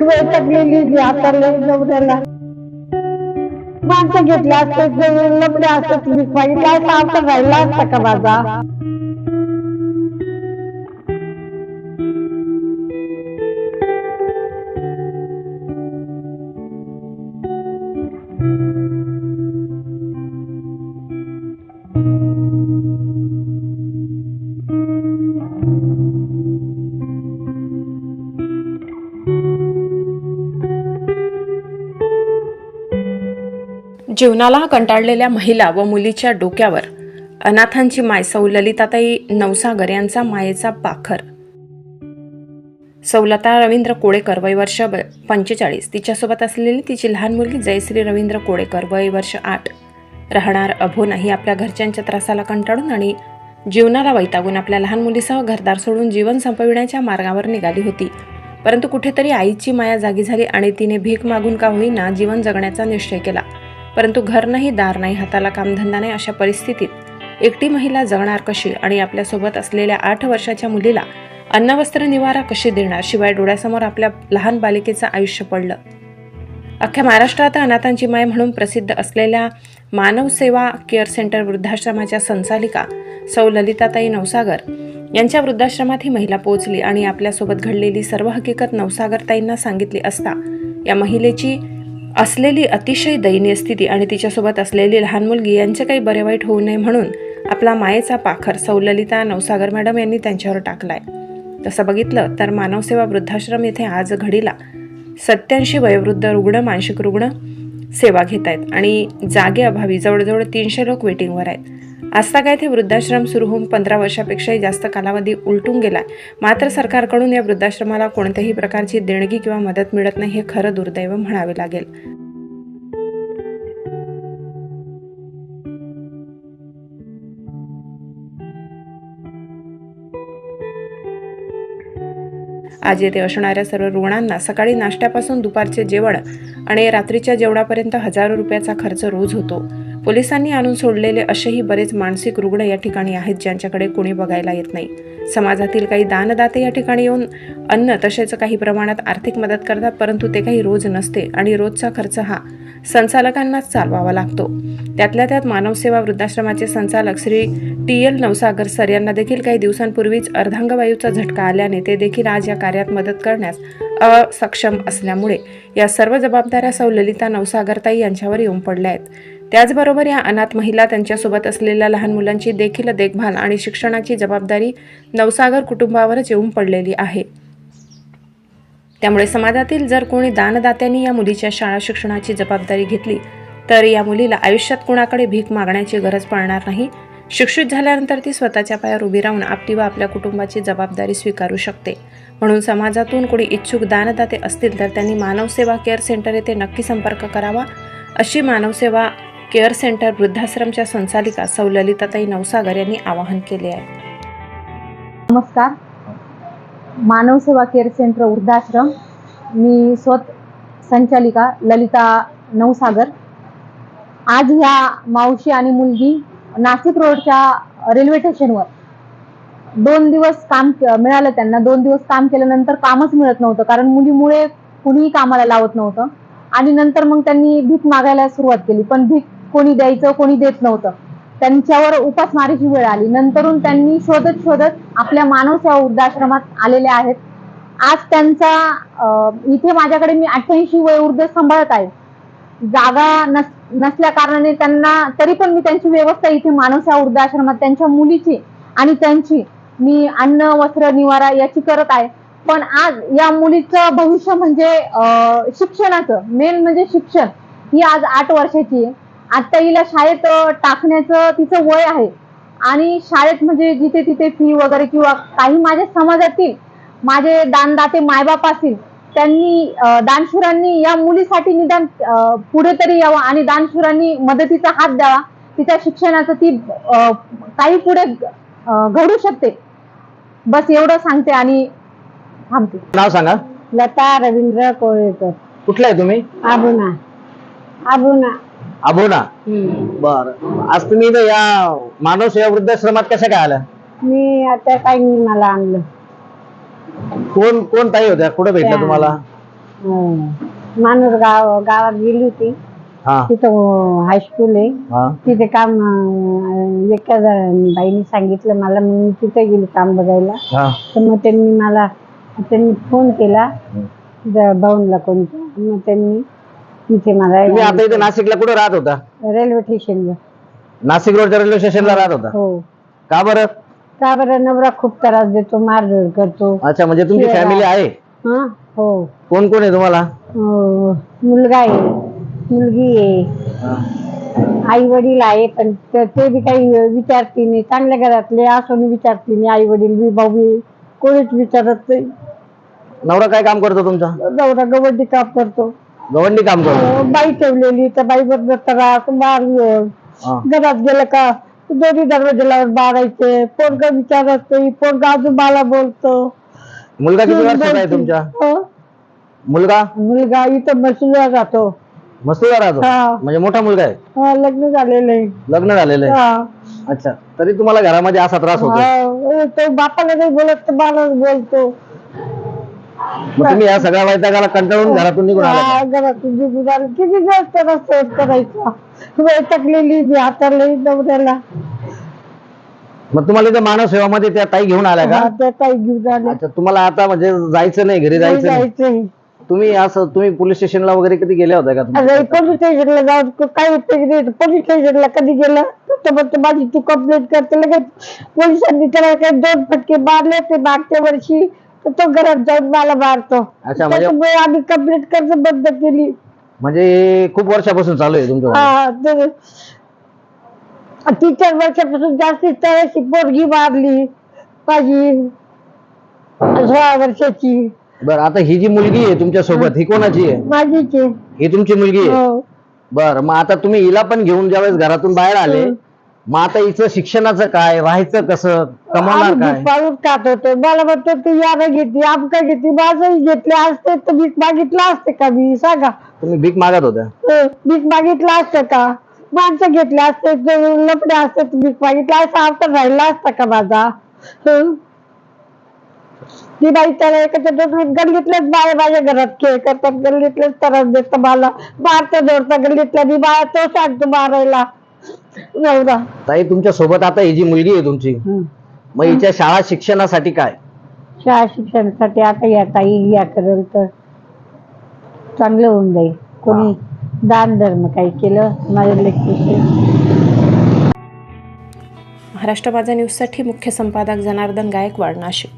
वैतकलेली जी आता लई नवऱ्याला माणसं घेतल्या असते लपडे असते तुम्ही पाहिजे काय सावकार राहिला असता का माझा? जीवनाला कंटाळलेल्या महिला व मुलीच्या डोक्यावर. अनाथांची माय सौ ललिताताई नवसागर यांचा मायेचा पाखर. सौलता रवींद्र कोळेकर वय वर्ष पंचेचाळीस. तिच्यासोबत असलेली तिची लहान मुलगी जयश्री रवींद्र कोळेकर वय वर्ष आठ. राहणार अभोना ही आपल्या घरच्यांच्या त्रासाला कंटाळून आणि जीवनाला वैतागून आपल्या लहान मुलीसह घरदार सोडून जीवन संपविण्याच्या मार्गावर निघाली होती. परंतु कुठेतरी आईची माया जागी झाली आणि तिने भीक मागून का होईना जीवन जगण्याचा निश्चय केला. परंतु घर नाही दार नाही हाताला कामधंदा नाही अशा परिस्थितीत एकटी महिला जगणार कशी आणि आपल्यासोबत असलेल्या आठ वर्षाच्या मुलीला अन्नवस्त्र निवारा कशी देणार शिवाय डोळ्यासमोर आपल्या लहान बालिकेचं आयुष्य पडलं? अख्ख्या महाराष्ट्रात अनाथांची माय म्हणून प्रसिद्ध असलेल्या मानव सेवा केअर सेंटर वृद्धाश्रमाच्या संचालिका सौ ललिताताई नवसागर यांच्या वृद्धाश्रमात ही महिला पोहोचली आणि आपल्यासोबत घडलेली सर्व हकीकत नवसागरताईंना सांगितली असता या महिलेची असलेली अतिशय दयनीय स्थिती आणि तिच्यासोबत असलेली लहान मुलगी यांचे काही बरे वाईट होऊ नये म्हणून आपला मायेचा पाखर सौललिता नवसागर मॅडम यांनी त्यांच्यावर टाकलाय. तसं बघितलं तर मानवसेवा वृद्धाश्रम येथे आज घडीला सत्याऐंशी वयोवृद्ध रुग्ण मानसिक रुग्ण सेवा घेत आहेत आणि जागेअभावी जवळजवळ तीनशे लोक वेटिंगवर आहेत. आजता काय वृद्धाश्रम सुरू होऊन पंधरा वर्षापेक्षाही जास्त कालावधी उलटून गेला. मात्र सरकारकडून या वृद्धाश्रमाला कोणत्याही प्रकारची देणगी किंवा मदत मिळत नाही हे खरं दुर्दैव म्हणावे लागेल. आज येथे असणाऱ्या सर्व रुग्णांना सकाळी नाश्त्यापासून दुपारचे जेवण आणि रात्रीच्या जेवणापर्यंत हजारो रुपयाचा खर्च रोज होतो. पोलिसांनी आणून सोडलेले असेही बरेच मानसिक रुग्ण या ठिकाणी आहेत ज्यांच्याकडे कोणी बघायला येत नाही. समाजातील काही दानदाते या ठिकाणी येऊन अन्न तसेच काही प्रमाणात आर्थिक मदत करतात परंतु ते काही रोज नसते आणि रोजचा खर्च हा संचालकांनाच चालवावा लागतो. त्यातल्या त्यात मानवसेवा वृद्धाश्रमाचे संचालक Shri T L Navsagar sir यांना देखील काही दिवसांपूर्वीच अर्धांगवायूचा झटका आल्याने ते देखील आज या कार्यात मदत करण्यास असक्षम असल्यामुळे या सर्व जबाबदाऱ्या सौ ललिता नवसागरताई यांच्यावर येऊन पडल्या आहेत. त्याचबरोबर या अनाथ महिला त्यांच्यासोबत असलेल्या लहान मुलांची देखील देखभाल आणि शिक्षणाची जबाबदारी नवसागर कुटुंबावरच येऊन पडलेली आहे. त्यामुळे समाजातील जर कोणी दानदात्यांनी या मुलीच्या शाळा शिक्षणाची जबाबदारी घेतली तर या मुलीला आयुष्यात कुणाकडे भीक मागण्याची गरज पडणार नाही. शिक्षित झाल्यानंतर ती स्वतःच्या पायावर उभी राहून आपली व आपल्या कुटुंबाची जबाबदारी स्वीकारू शकते. म्हणून समाजातून कोणी इच्छुक दानदाते असतील तर त्यांनी मानवसेवा केअर सेंटर येथे नक्की संपर्क करावा. अशी मानवसेवा केअर सेंटर वृद्धाश्रमच्या संचालिका सौललिताताई नवसागर यांनी आवाहन केले आहे. नमस्कार. मानव सेवा केअर सेंटर वृद्धाश्रम. मी स्वत संचालिका ललिता नवसागर. आज ह्या मावशी आणि मुलगी नाशिक रोडच्या रेल्वे स्टेशनवर दोन दिवस काम मिळालं त्यांना. दोन दिवस काम केल्यानंतर कामच मिळत नव्हतं कारण मुलीमुळे कुणीही कामाला लावत नव्हतं. आणि नंतर मग त्यांनी भीक मागायला सुरुवात केली. पण भीक कोणी द्यायचं कोणी देत नव्हतं. त्यांच्यावर उपासमारीची वेळ आली. नंतरून त्यांनी शोधत शोधत आपल्या मानव सेवा वृद्धाश्रमात आलेले आहेत. आज त्यांचा अं, इथे माझ्याकडे मी अठ्ठ्याऐंशी वय वृद्ध सांभाळत आहे. जागा नस नसल्या कारणाने त्यांना तरी पण मी त्यांची व्यवस्था इथे मानव सेवा वृद्धाश्रमात त्यांच्या मुलीची आणि त्यांची मी अन्न वस्त्र निवारा याची करत आहे. पण आज या मुलीचं भविष्य म्हणजे अं, शिक्षणाचं मेन म्हणजे शिक्षण ही आज आठ वर्षाची आहे. आता हिला शाळेत टाकण्याचं तिचं वय आहे. आणि शाळेत म्हणजे जिथे तिथे फी वगैरे किंवा काही माझ्या समाजातील माझे दानदाते मायबाप असतील त्यांनी दानशूरांनी या मुलीसाठी निदान पुढे तरी यावं आणि दानशूरांनी मदतीचा हात द्यावा. तिच्या शिक्षणाचं ती काही पुढे घडू शकते. बस एवढं सांगते आणि थांबते. नाव सांगा. लता रवींद्र कोळेकर. कुठला आहे तुम्ही? आबुना आबुना अबोना बर. आज तुम्ही इथं या मानव सेवा वृद्धाश्रमात कशा काय आल्या? मी आता काही मला आणलं. कोण कोण ताई होत्या? कुठे भेटल्या त्या- तुम्हाला? माणूस गाव गावात गेली होती. हा. तिथं हायस्कूल आहे. हा. तिथे काम अं, एका जण- बाईने सांगितलं मला मग मी तिथे गेली काम बघायला. हा. तर मग त्यांनी मला त्यांनी फोन केला. ज- कोणत्या मग त्यांनी तिथे मला तुम्ही आता इथे नाशिकला कुठे राहत होता? रेल्वे स्टेशनला नाशिक रोडच्या रेल्वे स्टेशनला राहत होता? हो. का बरं? का बरं? नवरा खूप त्रास देतो मारधड करतो. अच्छा म्हणजे तुमची शिवाय- फॅमिली आहे? हा? हो. कोण कोण आहे तुम्हाला? अं, मुलगा आहे. मुलगी आहे. आई वडील आहे पण ते ते बी काही विचारते नाही. चांगल्या घरातले असून विचारते नाही. आई वडील बी भाऊ बी कोणीच विचारत नाही. नवरा काय काम करतो तुमचा? नवरा गवंडी काम करतो. गवंडी काम करतो. अं, बाई ठेवलेली तर बाई बरोबर त्रास मारली हा. घरात गेलं का दोन्ही दरवाजेला मारायचे पोरग विचारत नाही पोरग अजून मला बोलतो. मुलगा किती वर्षाचा आहे तुमच्या? हं? मुलगा? मुलगा इथं मसूला जातो मस्तुरा राहतो? हा. म्हणजे मोठा मुलगा आहे? हा, लग्न झालेलं आहे. लग्न झालेलं आहे? हा. अच्छा. तरी तुम्हाला घरामध्ये असा त्रास होतो हा, तो बापाला नाही बोलत तर मला बोलतो. मग तुम्ही या सगळ्या वैतागाला कंटाळून घरातून निघून आला हा, घरातून निघून आलो. किती त्याला सहन करायचा? वैतकलेली मी हातारली नवऱ्याला. मग तुम्हाला इथे मानव सेवामध्ये त्या ताई घेऊन आल्या हा, का त्या काही घेऊन आले अच्छा तुम्हाला आता म्हणजे जायचं नाही घरी जायचं नाही. जायचंय तुम्ही असं तुम्ही पोलीस स्टेशनला वगैरे कधी गेले होते का तुम्ही? अरे पोलीस स्टेशनला जाऊन क- काय उपयोग नाही. पोलीस स्टेशनला कधी गेलं? तर म्हणतो माझी तू कंप्लेंट करते. लगेच पोलिसांनी त्याला काही दोन फटके मारले ते मागच्या वर्षी. तर तो घरात जाऊन मला मारतो अच्छा, म्हणजे- त्याच्यामुळे आम्ही कंप्लेंट करणं बंद केली म्हणजे हे खूप वर्षापासून चालू आहे तुमच्या हा तर तीन चार वर्षापासून जास्तीत जास्त पोरगी मारली माझी सोळा वर्षाची बरं आता ही जी मुलगी आहे तुमच्यासोबत ही कोणाची आहे माझीच. ही तुमची मुलगी आहे हो. बरं मग आता तुम्ही हिला पण घेऊन ज्यावेळेस घरातून बाहेर आले. मग आता हिचं शिक्षणाचं काय? राहायचं कसं? कमवणार काय? पाळून खात होतो. मला म्हणतो तू यानं घेतली आमका घेतली माझंही घेतले असते. तर भीक मागितलं असते का? मी सांगा. तुम्ही भीक मागत होत्या? हो, भीक मागितलं असतं का? माणसं घेतले असते तर लपडे असते तर भीक मागितलं असं आता राहिला असता का माझा? हं? ती बाई त्याला एकाच्या दोन गल्लीतलेच बाय माझ्या घरात खेळ करतात. गल्लीतलेच त्रास देत मला. मारता जोडता गल्लीतल्या मी बाया तो सांगतो मारायला. ताई तुमच्यासोबत आता ही जी मुलगी आहे तुमची हं. मग हिच्या शाळा शिक्षणासाठी काय? शाळा शिक्षणासाठी आता या ताई या करेल तर चांगलं होऊन जाईल. कोणी दान धर्म काही केलं माझ्या लेखी महाराष्ट्र माझा न्यूजसाठी मुख्य संपादक जनार्दन गायकवाड नाशिक.